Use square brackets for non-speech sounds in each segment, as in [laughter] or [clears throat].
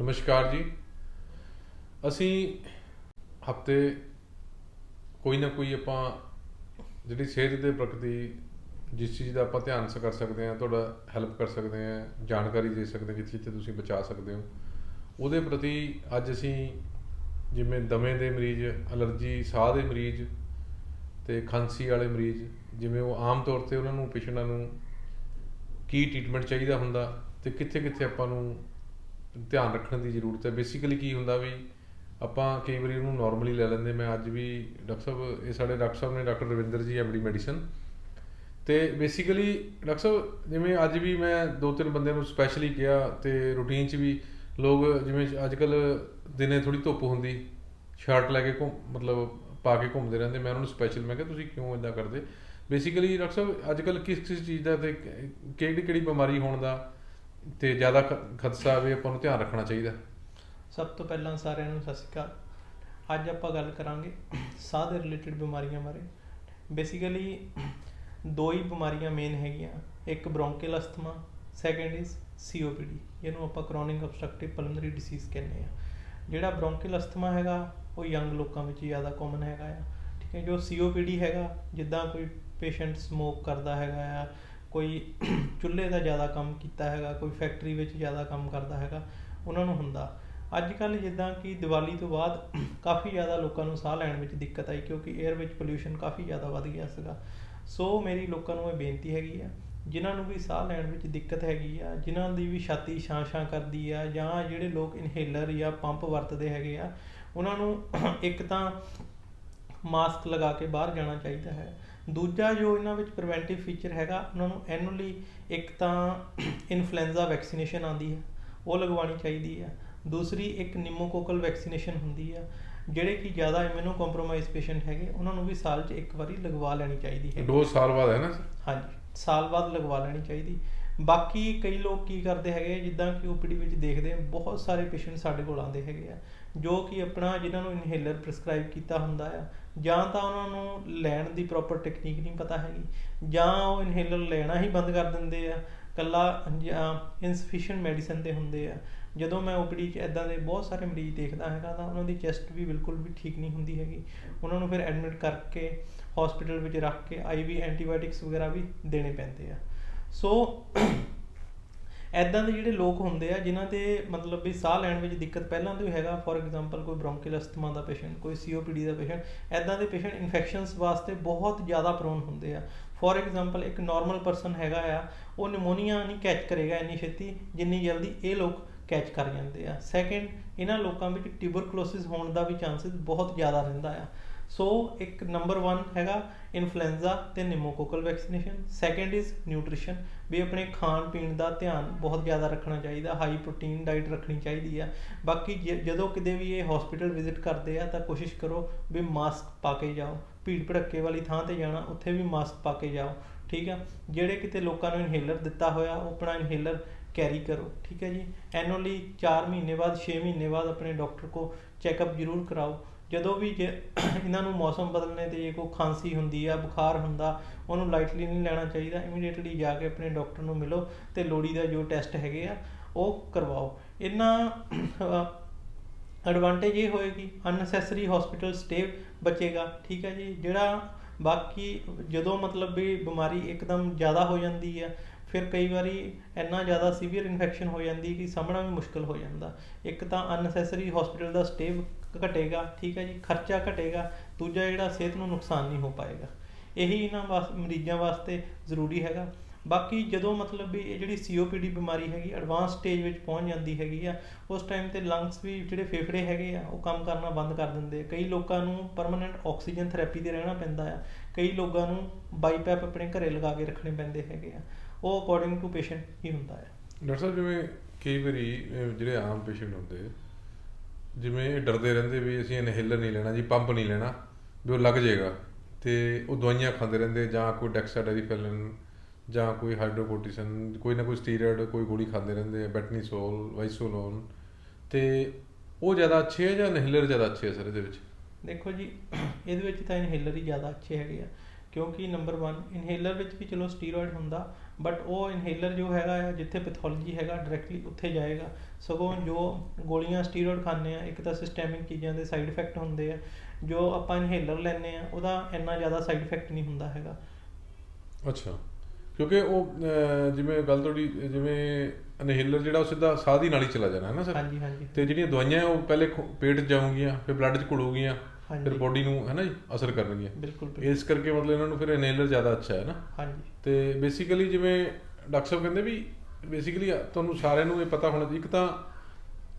ਨਮਸਕਾਰ ਜੀ। ਅਸੀਂ ਹਫ਼ਤੇ ਕੋਈ ਨਾ ਕੋਈ ਆਪਾਂ ਜਿਹੜੀ ਸਿਹਤ ਦੇ ਪ੍ਰਤੀ ਜਿਸ ਚੀਜ਼ ਦਾ ਆਪਾਂ ਧਿਆਨ ਕਰ ਸਕਦੇ ਹਾਂ, ਤੁਹਾਡਾ ਹੈਲਪ ਕਰ ਸਕਦੇ ਹਾਂ, ਜਾਣਕਾਰੀ ਦੇ ਸਕਦੇ ਹਾਂ ਜਿੱਥੇ ਜਿੱਥੇ ਤੁਸੀਂ ਬਚਾ ਸਕਦੇ ਹੋ। ਉਹਦੇ ਪ੍ਰਤੀ ਅੱਜ ਅਸੀਂ ਜਿਵੇਂ ਦਮੇ ਦੇ ਮਰੀਜ਼, ਅਲਰਜੀ, ਸਾਹ ਦੇ ਮਰੀਜ਼ ਤੇ ਖਾਂਸੀ ਵਾਲੇ ਮਰੀਜ਼, ਜਿਵੇਂ ਉਹ ਆਮ ਤੌਰ ਤੇ ਉਹਨਾਂ ਨੂੰ ਪੇਸ਼ੈਂਟਾਂ ਨੂੰ ਕੀ ਟ੍ਰੀਟਮੈਂਟ ਚਾਹੀਦਾ ਹੁੰਦਾ ਤੇ ਕਿੱਥੇ ਕਿੱਥੇ ਆਪਾਂ ਨੂੰ ਧਿਆਨ ਰੱਖਣ ਦੀ ਜ਼ਰੂਰਤ ਹੈ। ਬੇਸਿਕਲੀ ਕੀ ਹੁੰਦਾ ਵੀ ਆਪਾਂ ਕਈ ਵਾਰੀ ਉਹਨੂੰ ਨਾਰਮਲੀ ਲੈ ਲੈਂਦੇ ਮੈਂ ਅੱਜ ਵੀ ਡਾਕਟਰ ਸਾਹਿਬ, ਇਹ ਸਾਡੇ ਡਾਕਟਰ ਸਾਹਿਬ ਨੇ, doctor Ravinder ji MD medicine ਤੇ ਬੇਸਿਕਲੀ ਡਾਕਟਰ ਸਾਹਿਬ, ਜਿਵੇਂ ਅੱਜ ਵੀ ਮੈਂ ਦੋ ਤਿੰਨ ਬੰਦਿਆਂ ਨੂੰ ਸਪੈਸ਼ਲੀ ਕਿਹਾ ਤੇ ਰੂਟੀਨ 'ਚ ਵੀ ਲੋਕ ਜਿਵੇਂ ਅੱਜ ਕੱਲ ਦਿਨੇ ਥੋੜੀ ਧੁੱਪ ਹੁੰਦੀ ਸ਼ਰਟ ਲੈ ਕੇ ਘੁੰਮ, ਮਤਲਬ ਪਾ ਕੇ ਘੁੰਮਦੇ ਰਹਿੰਦੇ। ਮੈਂ ਉਹਨਾਂ ਨੂੰ ਸਪੈਸ਼ਲ ਮੈਂ ਕਿਹਾ, ਤੁਸੀਂ ਕਿਉਂ ਇਦਾਂ ਕਰਦੇ? ਬੇਸਿਕਲੀ ਡਾਕਟਰ ਸਾਹਿਬ ਅੱਜ ਕੱਲ ਕਿਸ ਕਿਸ ਚੀਜ਼ ਦਾ ਤੇ ਕਿਹੜੀ ਕਿਹੜੀ ਬਿਮਾਰੀ ਹੋਣ ਦਾ ਤੇ ਜ਼ਿਆਦਾ ਖ- ਖਦਸ਼ਾ ਵੀ ਆਪਾਂ ਨੂੰ ਧਿਆਨ ਰੱਖਣਾ ਚਾਹੀਦਾ। ਸਭ ਤੋਂ ਪਹਿਲਾਂ ਸਾਰਿਆਂ ਨੂੰ ਸਤਿ ਸ਼੍ਰੀ ਅਕਾਲ। ਅੱਜ ਆਪਾਂ ਗੱਲ ਕਰਾਂਗੇ ਸਾਹ ਦੇ ਰਿਲੇਟਡ ਬਿਮਾਰੀਆਂ ਬਾਰੇ। ਬੇਸਿਕਲੀ ਦੋ ਹੀ ਬਿਮਾਰੀਆਂ ਮੇਨ ਹੈਗੀਆਂ। ਇੱਕ bronchial asthma second is COPD ਇਹਨੂੰ ਆਪਾਂ ਕ੍ਰੋਨਿਕ ਅਬਸਟ੍ਰਕਟਿਵ ਪਲਮਨਰੀ ਡਿਸੀਜ਼ ਕਹਿੰਦੇ ਆ ਜਿਹੜਾ ਬ੍ਰੌਂਕੀਅਲ ਅਸਥਮਾ ਹੈਗਾ, ਉਹ ਯੰਗ ਲੋਕਾਂ ਵਿੱਚ ਜ਼ਿਆਦਾ ਕਾਮਨ ਹੈਗਾ ਆ। ਠੀਕ ਹੈ, ਜੋ ਸੀਓਪੀਡੀ ਹੈਗਾ, ਜਿੱਦਾਂ ਕੋਈ ਪੇਸ਼ੈਂਟ ਸਮੋਕ ਕਰਦਾ ਹੈਗਾ ਆ ਕੋਈ [clears throat] ਚੁੱਲ੍ਹੇ ਦਾ ਜ਼ਿਆਦਾ ਕੰਮ ਕੀਤਾ ਹੈਗਾ, ਕੋਈ ਫੈਕਟਰੀ ਵਿੱਚ ਜ਼ਿਆਦਾ ਕੰਮ ਕਰਦਾ ਹੈਗਾ, ਉਹਨਾਂ ਨੂੰ ਹੁੰਦਾ। ਅੱਜ ਕੱਲ੍ਹ ਜਿੱਦਾਂ ਕਿ ਦੀਵਾਲੀ ਤੋਂ ਬਾਅਦ [clears throat] ਕਾਫੀ ਜ਼ਿਆਦਾ ਲੋਕਾਂ ਨੂੰ ਸਾਹ ਲੈਣ ਵਿੱਚ ਦਿੱਕਤ ਆਈ, ਕਿਉਂਕਿ ਏਅਰ ਵਿੱਚ ਪੋਲਿਊਸ਼ਨ ਕਾਫੀ ਜ਼ਿਆਦਾ ਵੱਧ ਗਿਆ ਸੀਗਾ। ਸੋ ਮੇਰੀ ਲੋਕਾਂ ਨੂੰ ਇਹ ਬੇਨਤੀ ਹੈਗੀ ਆ, ਜਿਨ੍ਹਾਂ ਨੂੰ ਵੀ ਸਾਹ ਲੈਣ ਵਿੱਚ ਦਿੱਕਤ ਹੈਗੀ ਆ, ਜਿਨ੍ਹਾਂ ਦੀ ਵੀ ਛਾਤੀ ਛਾਂ-ਛਾਂ ਕਰਦੀ ਆ, ਜਾਂ ਜਿਹੜੇ ਲੋਕ ਇਨਹੇਲਰ ਜਾਂ ਪੰਪ ਵਰਤਦੇ ਹੈਗੇ ਆ, ਉਹਨਾਂ ਨੂੰ [clears throat] ਇੱਕ ਤਾਂ ਮਾਸਕ ਲਗਾ ਕੇ ਬਾਹਰ ਜਾਣਾ ਚਾਹੀਦਾ ਹੈ। ਦੂਜਾ ਜੋ ਇਹਨਾਂ ਵਿੱਚ ਪ੍ਰੀਵੈਂਟਿਵ ਫੀਚਰ ਹੈਗਾ ਉਹਨਾਂ ਨੂੰ ਐਨੂਅਲੀ ਇੱਕ ਤਾਂ ਇਨਫਲੂਐਂਜ਼ਾ ਵੈਕਸੀਨੇਸ਼ਨ ਆਉਂਦੀ ਹੈ ਉਹ ਲਗਵਾਉਣੀ ਚਾਹੀਦੀ ਹੈ। ਦੂਸਰੀ ਇੱਕ ਨਿਮੋਕੋਕਲ ਵੈਕਸੀਨੇਸ਼ਨ ਹੁੰਦੀ ਹੈ ਜਿਹੜੇ ਕਿ ਜ਼ਿਆਦਾ ਇਮਿਊਨੋ ਕੰਪਰੋਮਾਈਜ਼ ਪੇਸ਼ੈਂਟ ਹੈਗੇ ਉਹਨਾਂ ਨੂੰ ਵੀ ਸਾਲ 'ਚ ਇੱਕ ਵਾਰੀ ਲਗਵਾ ਲੈਣੀ ਚਾਹੀਦੀ ਹੈ। ਦੋ ਸਾਲ ਬਾਅਦ ਹੈ ਨਾ ਹਾਂਜੀ ਸਾਲ ਬਾਅਦ ਲਗਵਾ ਲੈਣੀ ਚਾਹੀਦੀ। ਬਾਕੀ ਕਈ ਲੋਕ ਕੀ ਕਰਦੇ ਹੈਗੇ ਜਿੱਦਾਂ ਕਿ ਓਪੀਡੀ ਵਿੱਚ ਦੇਖਦੇ ਬਹੁਤ ਸਾਰੇ ਪੇਸ਼ੈਂਟ ਸਾਡੇ ਕੋਲ ਆਉਂਦੇ ਹੈਗੇ ਆ ਜੋ ਕਿ ਆਪਣਾ ਜਿਨ੍ਹਾਂ ਨੂੰ ਇਨਹੇਲਰ ਪ੍ਰਿਸਕ੍ਰਾਈਬ ਕੀਤਾ ਹੁੰਦਾ ਆ ਜਾਂ ਤਾਂ ਉਹਨਾਂ ਨੂੰ ਲੈਣ ਦੀ ਪ੍ਰੋਪਰ ਟੈਕਨੀਕ ਨਹੀਂ ਪਤਾ ਹੈਗੀ, ਜਾਂ ਉਹ ਇਨਹੇਲਰ ਲੈਣਾ ਹੀ ਬੰਦ ਕਰ ਦਿੰਦੇ ਆ, ਕੱਲਾ ਇਨਸਫੀਸ਼ੀਐਂਟ ਮੈਡੀਸਨ ਦੇ ਹੁੰਦੇ ਆ। ਜਦੋਂ ਮੈਂ ਓਪੀਡੀ 'ਚ ਇਦਾਂ ਦੇ ਬਹੁਤ ਸਾਰੇ ਮਰੀਜ਼ ਦੇਖਦਾ ਹੈਗਾ, ਤਾਂ ਉਹਨਾਂ ਦੀ ਚੈਸਟ ਵੀ ਬਿਲਕੁਲ ਵੀ ਠੀਕ ਨਹੀਂ ਹੁੰਦੀ ਹੈਗੀ। ਉਹਨਾਂ ਨੂੰ ਫਿਰ ਐਡਮਿਟ ਕਰਕੇ ਹਸਪੀਟਲ ਵਿੱਚ ਰੱਖ ਕੇ ਆਈਵੀ ਐਂਟੀਬਾਇਓਟਿਕਸ ਵਗੈਰਾ ਵੀ ਦੇਣੇ ਪੈਂਦੇ ਆ। ਸੋ ਐਦਾਂ ਦੇ ਜਿਹੜੇ ਲੋਕ ਹੁੰਦੇ ਆ, ਜਿਨ੍ਹਾਂ ਦੇ ਮਤਲਬ ਵੀ ਸਾਹ ਲੈਣ ਵਿੱਚ ਦਿੱਕਤ ਪਹਿਲਾਂ ਤੋਂ ਹੀ ਹੈਗਾ ਫੋਰ ਐਗਜ਼ਾਮਪਲ ਕੋਈ ਬ੍ਰੌਂਕੀਅਲ ਅਸਥਮਾ ਦਾ ਪੇਸ਼ੈਂਟ ਕੋਈ ਸੀਓਪੀਡੀ ਦਾ ਪੇਸ਼ੈਂਟ ਐਦਾਂ ਦੇ ਪੇਸ਼ੈਂਟ ਇਨਫੈਕਸ਼ਨਸ ਵਾਸਤੇ ਬਹੁਤ ਜ਼ਿਆਦਾ ਪ੍ਰੋਨ ਹੁੰਦੇ ਆ। ਫੋਰ ਐਗਜ਼ਾਮਪਲ ਇੱਕ ਨਾਰਮਲ ਪਰਸਨ ਹੈਗਾ ਆ, ਉਹ ਨਿਮੋਨੀਆ ਨਹੀਂ ਕੈਚ ਕਰੇਗਾ ਇੰਨੀ ਛੇਤੀ, ਜਿੰਨੀ ਜਲਦੀ ਇਹ ਲੋਕ ਕੈਚ ਕਰ ਜਾਂਦੇ ਆ। ਸੈਕੰਡ ਇਹਨਾਂ ਲੋਕਾਂ ਵਿੱਚ ਟਿਊਬਰਕਲੋਸਿਸ ਹੋਣ ਦਾ ਵੀ ਚਾਂਸਸ ਬਹੁਤ ਜ਼ਿਆਦਾ ਰਹਿੰਦਾ ਆ। ਸੋ ਇੱਕ ਨੰਬਰ 1 ਹੈਗਾ ਇਨਫਲੂਐਂਜ਼ਾ ਤੇ pneumococcal vaccination second is nutrition ਵੀ ਆਪਣੇ ਖਾਣ ਪੀਣ ਦਾ ਧਿਆਨ ਬਹੁਤ ਜ਼ਿਆਦਾ ਰੱਖਣਾ ਚਾਹੀਦਾ ਹਾਈ ਪ੍ਰੋਟੀਨ ਡਾਈਟ ਰੱਖਣੀ ਚਾਹੀਦੀ ਆ। ਬਾਕੀ ਜੇ- ਜਦੋਂ ਕਿਤੇ ਵੀ ਇਹ ਹਸਪੀਟਲ ਵਿਜ਼ਿਟ ਕਰਦੇ ਆ ਤਾਂ ਕੋਸ਼ਿਸ਼ ਕਰੋ ਵੀ ਮਾਸਕ ਪਾ ਕੇ ਜਾਓ। ਭੀੜ ਭੜੱਕੇ ਵਾਲੀ ਥਾਂ ਤੇ ਜਾਣਾ, ਉੱਥੇ ਵੀ ਮਾਸਕ ਪਾ ਕੇ ਜਾਓ। ਠੀਕ ਆ? ਜਿਹੜੇ ਕਿਤੇ ਲੋਕਾਂ ਨੂੰ ਇਨਹੇਲਰ ਦਿੱਤਾ ਹੋਇਆ, ਉਹ ਆਪਣਾ ਇਨਹੇਲਰ ਕੈਰੀ ਕਰੋ। ਠੀਕ ਹੈ ਜੀ? ਐਨੂਅਲੀ 4 ਮਹੀਨੇ ਬਾਅਦ 6 ਮਹੀਨੇ ਬਾਅਦ ਆਪਣੇ ਡਾਕਟਰ ਕੋ ਚੈੱਕਅਪ ਜ਼ਰੂਰ ਕਰਾਓ। ਜਦੋਂ ਵੀ ਜੇ ਇਹਨਾਂ ਨੂੰ ਮੌਸਮ ਬਦਲਣੇ ਤੇ ਜੇ ਕੋਈ ਖਾਂਸੀ ਹੁੰਦੀ ਆ, ਬੁਖਾਰ ਹੁੰਦਾ, ਉਹਨੂੰ ਲਾਈਟਲੀ ਨਹੀਂ ਲੈਣਾ ਚਾਹੀਦਾ ਇਮੀਡੀਏਟਲੀ ਜਾ ਕੇ ਆਪਣੇ ਡਾਕਟਰ ਨੂੰ ਮਿਲੋ ਅਤੇ ਲੋੜੀ ਦਾ ਜੋ ਟੈਸਟ ਹੈਗੇ ਆ, ਉਹ ਕਰਵਾਓ। ਇਹਨਾਂ ਐਡਵਾਂਟੇਜ ਇਹ ਹੋਏਗੀ ਅਨਨੈਸੈਸਰੀ ਹਸਪੀਟਲ ਸਟੇ ਬਚੇਗਾ, ਠੀਕ ਹੈ ਜੀ? ਜਿਹੜਾ ਬਾਕੀ ਜਦੋਂ ਮਤਲਬ ਵੀ ਬਿਮਾਰੀ ਇੱਕਦਮ ਜ਼ਿਆਦਾ ਹੋ ਜਾਂਦੀ ਆ, ਫਿਰ ਕਈ ਵਾਰੀ ਇੰਨਾ ਜ਼ਿਆਦਾ ਸੀਵੀਅਰ ਇਨਫੈਕਸ਼ਨ ਹੋ ਜਾਂਦੀ ਕਿ ਸਾਹਮਣਾ ਵੀ ਮੁਸ਼ਕਲ ਹੋ ਜਾਂਦਾ। ਇੱਕ ਤਾਂ ਅਨਨੈਸੈਸਰੀ ਹਸਪੀਟਲ ਦਾ ਸਟੇ ਘਟੇਗਾ, ਠੀਕ ਹੈ ਜੀ, ਖਰਚਾ ਘਟੇਗਾ, ਦੂਜਾ ਜਿਹੜਾ ਸਿਹਤ ਨੂੰ ਨੁਕਸਾਨ ਨਹੀਂ ਹੋ ਪਾਏਗਾ। ਇਹੀ ਇਹਨਾਂ ਵਾਸਤੇ ਮਰੀਜ਼ਾਂ ਵਾਸਤੇ ਜ਼ਰੂਰੀ ਹੈਗਾ। ਬਾਕੀ ਜਦੋਂ ਮਤਲਬ ਵੀ ਇਹ ਜਿਹੜੀ ਸੀਓਪੀਡੀ ਬਿਮਾਰੀ ਹੈਗੀ ਐਡਵਾਂਸ ਸਟੇਜ ਵਿੱਚ ਪਹੁੰਚ ਜਾਂਦੀ ਹੈਗੀ ਆ, ਉਸ ਟਾਈਮ ਤੇ ਲੰਗਸ ਵੀ ਜਿਹੜੇ ਫੇਫੜੇ ਹੈਗੇ ਆ, ਉਹ ਕੰਮ ਕਰਨਾ ਬੰਦ ਕਰ ਦਿੰਦੇ ਕਈ ਲੋਕਾਂ ਨੂੰ ਪਰਮਨੈਂਟ ਆਕਸੀਜਨ ਥੈਰੇਪੀ ਤੇ ਰਹਿਣਾ ਪੈਂਦਾ ਆ। ਕਈ ਲੋਕਾਂ ਨੂੰ ਬਾਈਪੈਪ ਆਪਣੇ ਘਰੇ ਲਗਾ ਕੇ ਰੱਖਣੇ ਪੈਂਦੇ ਹੈਗੇ ਆ। ਉਹ ਅਕੋਰਡਿੰਗ ਟੂ ਪੇਸ਼ੈਂਟ ਹੀ ਹੁੰਦਾ ਹੈ ਡਾਕਟਰ ਸਾਹਿਬ, ਜਿਵੇਂ ਕਈ ਵਾਰੀ ਜਿਹੜੇ ਆਮ ਪੇਸ਼ੈਂਟ ਹੁੰਦੇ ਜਿਵੇਂ ਇਹ ਡਰਦੇ ਰਹਿੰਦੇ ਵੀ ਅਸੀਂ ਇਨਹੇਲਰ ਨਹੀਂ ਲੈਣਾ ਜੀ, ਪੰਪ ਨਹੀਂ ਲੈਣਾ, ਵੀ ਉਹ ਲੱਗ ਜਾਏਗਾ। ਤੇ ਉਹ ਦਵਾਈਆਂ ਖਾਂਦੇ ਰਹਿੰਦੇ, ਜਾਂ ਕੋਈ ਡੈਕਸਾਡਾਈਫੈਲਿਨ ਜਾਂ ਕੋਈ ਹਾਈਡਰੋਕੋਰਟਿਸਨ, ਕੋਈ ਨਾ ਕੋਈ ਸਟੀਰੋਇਡ, ਕੋਈ ਗੋਲੀ ਖਾਂਦੇ ਰਹਿੰਦੇ ਆ, ਬੈਟਨੀਸੋਲ, ਵਾਈਸੋਲੋਨ। ਤੇ ਉਹ ਜ਼ਿਆਦਾ ਅੱਛੇ ਹੈ ਜਾਂ ਇਨਹੇਲਰ ਜ਼ਿਆਦਾ ਅੱਛੇ ਆ ਸਰ ਇਹਦੇ ਵਿੱਚ? ਦੇਖੋ ਜੀ, ਇਹਦੇ ਵਿੱਚ ਤਾਂ ਇਨਹੇਲਰ ਹੀ ਜ਼ਿਆਦਾ ਅੱਛੇ ਹੈਗੇ ਆ। ਕਿਉਂਕਿ ਨੰਬਰ 1 ਇਨਹੇਲਰ ਵਿੱਚ ਵੀ ਚਲੋ ਸਟੀਰੋਇਡ ਹੁੰਦਾ ਬਟ ਉਹ ਇਨਹੇਲਰ ਜੋ ਹੈਗਾ ਆ ਜਿੱਥੇ ਪੈਥੋਲੋਜੀ ਹੈਗਾ ਡਾਇਰੈਕਟਲੀ ਉੱਥੇ ਜਾਏਗਾ। ਸਗੋਂ ਜੋ ਗੋਲੀਆਂ ਸਟੀਰੋਇਡ ਖਾਂਦੇ ਆ ਇੱਕ ਤਾਂ ਸਿਸਟੈਮਿਕ ਚੀਜ਼ਾਂ ਦੇ ਸਾਈਡ ਇਫੈਕਟ ਹੁੰਦੇ ਆ ਜੋ ਆਪਾਂ ਇਨਹੇਲਰ ਲੈਂਦੇ ਆ ਉਹਦਾ ਇੰਨਾ ਜ਼ਿਆਦਾ ਸਾਈਡ ਇਫੈਕਟ ਨਹੀਂ ਹੁੰਦਾ ਹੈਗਾ। ਅੱਛਾ। ਕਿਉਂਕਿ ਉਹ ਜਿਵੇਂ ਗੱਲ ਤੁਹਾਡੀ ਜਿਵੇਂ ਇਨਹੇਲਰ ਜਿਹੜਾ ਉਹ ਸਿੱਧਾ ਸਾਹ ਦੀ ਨਾਲੀ ਚਲਾ ਜਾਣਾ ਹੈ ਨਾ ਸਰ? ਹਾਂਜੀ ਹਾਂਜੀ। ਤੇ ਜਿਹੜੀਆਂ ਦਵਾਈਆਂ ਹੈ, ਉਹ ਪਹਿਲੇ ਪੇਟ 'ਚ ਜਾਊਗੀਆਂ ਫਿਰ ਬਲੱਡ 'ਚ ਘੁਲੂਗੀਆਂ ਫਿਰ ਬੋਡੀ ਨੂੰ ਹੈ ਨਾ ਜੀ ਅਸਰ ਕਰਨਗੀਆਂ। ਬਿਲਕੁਲ ਬਿਲਕੁਲ। ਇਸ ਕਰਕੇ ਮਤਲਬ ਇਹਨਾਂ ਨੂੰ ਫਿਰ ਇਨਹੇਲਰ ਜ਼ਿਆਦਾ ਅੱਛਾ ਹੈ ਨਾ। ਹਾਂਜੀ। ਤੇ ਬੇਸਿਕਲੀ ਜਿਵੇਂ ਡਾਕਟਰ ਸਾਹਿਬ ਕਹਿੰਦੇ ਵੀ ਬੇਸਿਕਲੀ ਤੁਹਾਨੂੰ ਸਾਰਿਆਂ ਨੂੰ ਇਹ ਪਤਾ ਹੋਣਾ ਚਾਹੀਦਾ ਇੱਕ ਤਾਂ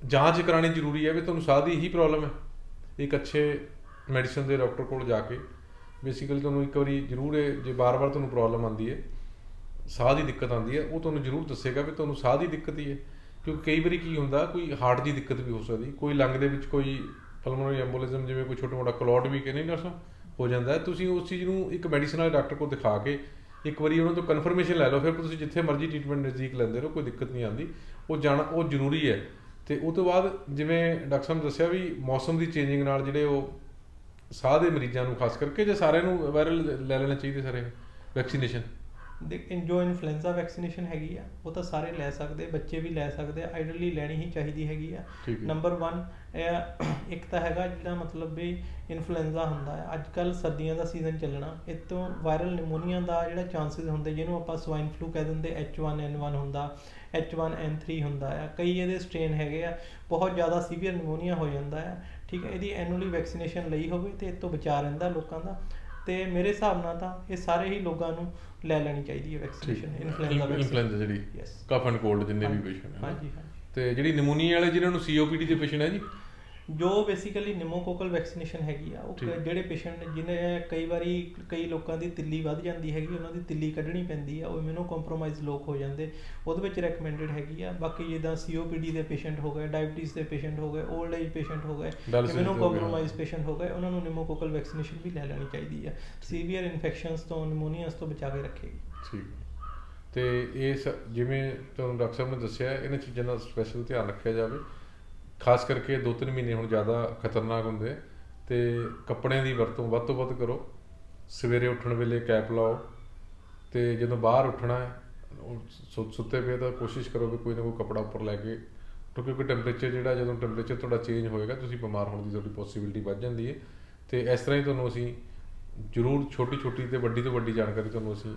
ਜਾਂਚ ਕਰਾਣੀ ਜ਼ਰੂਰੀ ਹੈ ਵੀ ਤੁਹਾਨੂੰ ਸਾਹ ਦੀ ਹੀ ਪ੍ਰੋਬਲਮ ਹੈ। ਇੱਕ ਅੱਛੇ ਮੈਡੀਸਨ ਦੇ ਡਾਕਟਰ ਕੋਲ ਜਾ ਕੇ ਬੇਸਿਕਲੀ ਤੁਹਾਨੂੰ ਇੱਕ ਵਾਰੀ ਜ਼ਰੂਰ ਇਹ ਜੇ ਬਾਰ-ਬਾਰ ਤੁਹਾਨੂੰ ਪ੍ਰੋਬਲਮ ਆਉਂਦੀ ਹੈ ਸਾਹ ਦੀ ਦਿੱਕਤ ਆਉਂਦੀ ਹੈ ਉਹ ਤੁਹਾਨੂੰ ਜ਼ਰੂਰ ਦੱਸੇਗਾ ਵੀ ਤੁਹਾਨੂੰ ਸਾਹ ਦੀ ਦਿੱਕਤ ਹੀ ਹੈ। ਕਿਉਂਕਿ ਕਈ ਵਾਰੀ ਕੀ ਹੁੰਦਾ ਕੋਈ ਹਾਰਟ ਦੀ ਦਿੱਕਤ ਵੀ ਹੋ ਸਕਦੀ ਕੋਈ ਲੰਗ ਦੇ ਵਿੱਚ ਕੋਈ ਪਲਮੋਨਰੀ ਐਂਬੋਲਿਜ਼ਮ ਜਿਵੇਂ ਕੋਈ ਛੋਟਾ ਮੋਟਾ ਕਲੌਟ ਵੀ ਕਹਿੰਦੇ ਨਾ ਹੋ ਜਾਂਦਾ ਤੁਸੀਂ ਉਸ ਚੀਜ਼ ਨੂੰ ਇੱਕ ਮੈਡੀਸਨ ਵਾਲੇ ਡਾਕਟਰ ਕੋਲ ਦਿਖਾ ਕੇ ਇੱਕ ਵਾਰੀ ਉਹਨਾਂ ਤੋਂ ਕਨਫਰਮੇਸ਼ਨ ਲੈ ਲਓ, ਫਿਰ ਤੁਸੀਂ ਜਿੱਥੇ ਮਰਜ਼ੀ ਟ੍ਰੀਟਮੈਂਟ ਨਜ਼ਦੀਕ ਲੈਂਦੇ ਰਹੋ, ਕੋਈ ਦਿੱਕਤ ਨਹੀਂ ਆਉਂਦੀ। ਉਹ ਜਾਣਾ, ਉਹ ਜ਼ਰੂਰੀ ਹੈ। ਤੇ ਉਹ ਤੋਂ ਬਾਅਦ ਜਿਵੇਂ ਡਾਕਟਰ ਸਾਹਿਬ ਨੇ ਦੱਸਿਆ ਵੀ ਮੌਸਮ ਦੀ ਚੇਂਜਿੰਗ ਨਾਲ ਜਿਹੜੇ ਉਹ ਸਾਹ ਦੇ ਮਰੀਜ਼ਾਂ ਨੂੰ, ਖਾਸ ਕਰਕੇ ਜੇ ਸਾਰਿਆਂ ਨੂੰ ਵਾਇਰਲ ਲੈ ਲੈਣਾ ਚਾਹੀਦੇ ਸਾਰੇ ਵੈਕਸੀਨੇਸ਼ਨ ਇਨ- ਜੋ ਇਨਫਲੂਐਂਜ਼ਾ ਵੈਕਸੀਨੇਸ਼ਨ ਹੈਗੀ ਆ ਉਹ ਤਾਂ ਸਾਰੇ ਲੈ ਸਕਦੇ ਬੱਚੇ ਵੀ ਲੈ ਸਕਦੇ ਆ ਆਈਡਲੀ ਲੈਣੀ ਹੀ ਚਾਹੀਦੀ ਹੈਗੀ ਆ। ਨੰਬਰ 1 ਇਹ ਇੱਕ ਤਾਂ ਹੈਗਾ ਜਿਹੜਾ ਮਤਲਬ ਵੀ ਇਨਫਲੂਐਂਜ਼ਾ ਹੁੰਦਾ ਹੈ ਅੱਜ ਕੱਲ ਸਰਦੀਆਂ ਦਾ ਸੀਜ਼ਨ ਚੱਲਣਾ ਇਹ ਤੋਂ ਵਾਇਰਲ ਨਿਮੋਨੀਆ ਦਾ ਜਿਹੜਾ ਚਾਂਸਸ ਹੁੰਦੇ ਜਿਹਨੂੰ ਆਪਾਂ ਸਵਾਈਨ ਫਲੂ ਕਹਿ ਦਿੰਦੇ H1N1 ਹੁੰਦਾ H1N3 ਹੁੰਦਾ ਆ। ਕਈ ਇਹਦੇ ਸਟ੍ਰੇਨ ਹੈਗੇ ਆ ਬਹੁਤ ਜ਼ਿਆਦਾ ਸੀਵੀਅਰ ਨਿਮੋਨੀਆ ਹੋ ਜਾਂਦਾ ਹੈ ਠੀਕ ਹੈ ਇਹਦੀ ਐਨੂਅਲੀ ਵੈਕਸੀਨੇਸ਼ਨ ਲਈ ਹੋਵੇ ਤੇ ਇਹ ਤੋਂ ਬਚਾ ਰਹਿੰਦਾ ਲੋਕਾਂ ਦਾ। ਤੇ ਮੇਰੇ ਹਿਸਾਬ ਨਾਲ ਤਾਂ ਇਹ ਸਾਰੇ ਹੀ ਲੋਕਾਂ ਨੂੰ ਲੈ ਲੈਣੀ ਚਾਹੀਦੀ ਹੈ ਵੈਕਸੀਨੇਸ਼ਨ ਇਨਫਲੂਐਂਜ਼ਾ ਇਨਫਲੂਐਂਜ਼ਾ ਜਿਹੜੀ ਕਫ ਐਂਡ ਕੋਲਡ ਜਿੰਨੇ ਵੀ ਪੇਸ਼ੈਂਟ ਹੈ ਹਾਂਜੀ ਹਾਂਜੀ। ਤੇ ਜਿਹੜੀ ਨਿਮੋਨੀਆ ਵਾਲੇ ਜਿਨ੍ਹਾਂ ਨੂੰ ਸੀਓਪੀਡੀ ਦੇ ਪੇਸ਼ੈਂਟ ਹੈ ਜੀ? ਜੋ ਬੇਸਿਕਲੀ ਨਿਮੋਕੋਕਲ ਵੈਕਸੀਨੇਸ਼ਨ ਹੈਗੀ ਆ ਉਹ ਜਿਹੜੇ ਪੇਸ਼ੈਂਟ ਜਿਨੇ ਕਈ ਵਾਰੀ ਕਈ ਲੋਕਾਂ ਦੀ ਤਿੱਲੀ ਵੱਧ ਜਾਂਦੀ ਹੈਗੀ ਉਹਨਾਂ ਦੀ ਤਿੱਲੀ ਕੱਢਣੀ ਪੈਂਦੀ ਆ ਉਹ ਇਮਿਊਨੋ ਕੰਪਰੋਮਾਈਜ਼ ਲੋਕ ਹੋ ਜਾਂਦੇ ਉਹਦੇ ਵਿੱਚ ਰეკਮੈਂਡਡ ਹੈਗੀ ਆ। ਬਾਕੀ ਜਿੱਦਾਂ ਸੀਓਪੀਡੀ ਦੇ ਪੇਸ਼ੈਂਟ ਹੋ ਗਏ ਡਾਇਬੀਟਿਸ ਦੇ ਪੇਸ਼ੈਂਟ ਹੋ ਗਏ 올ਡ ਏਜ ਪੇਸ਼ੈਂਟ ਹੋ ਗਏ ਇਮਿਊਨੋ ਕੰਪਰੋਮਾਈਜ਼ ਪੇਸ਼ੈਂਟ ਹੋ ਗਏ ਉਹਨਾਂ ਨੂੰ ਨਿਮੋਕੋਕਲ ਵੈਕਸੀਨੇਸ਼ਨ ਵੀ ਲੈ ਲੈਣੀ ਚਾਹੀਦੀ ਆ। ਸੀਵੀਅਰ ਇਨਫੈਕਸ਼ਨਸ ਤੋਂ ਨਿਮੋਨੀਆਸ ਤੋਂ ਬਚਾ ਕੇ ਰੱਖੇਗੀ। ਠੀਕ ਤੇ ਇਹ ਜਿਵੇਂ ਤੁਹਾਨੂੰ ਡਾਕਟਰ ਸਾਹਿਬ ਨੇ ਦੱਸਿਆ ਇਹਨਾਂ ਚੀਜ਼ਾਂ ਦਾ ਸਪੈਸ਼ਲ ਧਿਆਨ ਰੱਖਿਆ ਜਾਵੇ। ਖਾਸ ਕਰਕੇ 2-3 ਮਹੀਨੇ ਹੁਣ ਜ਼ਿਆਦਾ ਖਤਰਨਾਕ ਹੁੰਦੇ ਆ, ਤੇ ਕੱਪੜਿਆਂ ਦੀ ਵਰਤੋਂ ਵੱਧ ਤੋਂ ਵੱਧ ਕਰੋ। ਸਵੇਰੇ ਉੱਠਣ ਵੇਲੇ ਕੈਪ ਲਾਓ, ਤੇ ਜਦੋਂ ਬਾਹਰ ਉੱਠਣਾ ਹੈ ਸੁੱਤੇ ਪਏ ਤਾਂ ਕੋਸ਼ਿਸ਼ ਕਰੋ ਵੀ ਕੋਈ ਨਾ ਕੋਈ ਕੱਪੜਾ ਉੱਪਰ ਲੈ ਕੇ, ਕਿਉਂਕਿ ਕੋਈ ਟੈਂਪਰੇਚਰ ਜਿਹੜਾ ਜਦੋਂ ਟੈਂਪਰੇਚਰ ਤੁਹਾਡਾ ਚੇਂਜ ਹੋਏਗਾ, ਤੁਸੀਂ ਬਿਮਾਰ ਹੋਣ ਦੀ ਤੁਹਾਡੀ ਪੋਸਿਬਿਲਿਟੀ ਵੱਧ ਜਾਂਦੀ ਹੈ। ਤੇ ਇਸ ਤਰ੍ਹਾਂ ਹੀ ਤੁਹਾਨੂੰ ਅਸੀਂ ਜ਼ਰੂਰ ਛੋਟੀ ਛੋਟੀ ਤੇ ਵੱਡੀ ਤੋਂ ਵੱਡੀ ਜਾਣਕਾਰੀ ਤੁਹਾਨੂੰ ਅਸੀਂ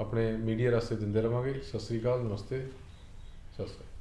ਆਪਣੇ ਮੀਡੀਆ ਰਾਸਤੇ ਦਿੰਦੇ ਰਵਾਂਗੇ। ਸਤਿ ਸ੍ਰੀ ਅਕਾਲ, ਨਮਸਤੇ। ਸਤਿ ਸ੍ਰੀ ਅਕਾਲ।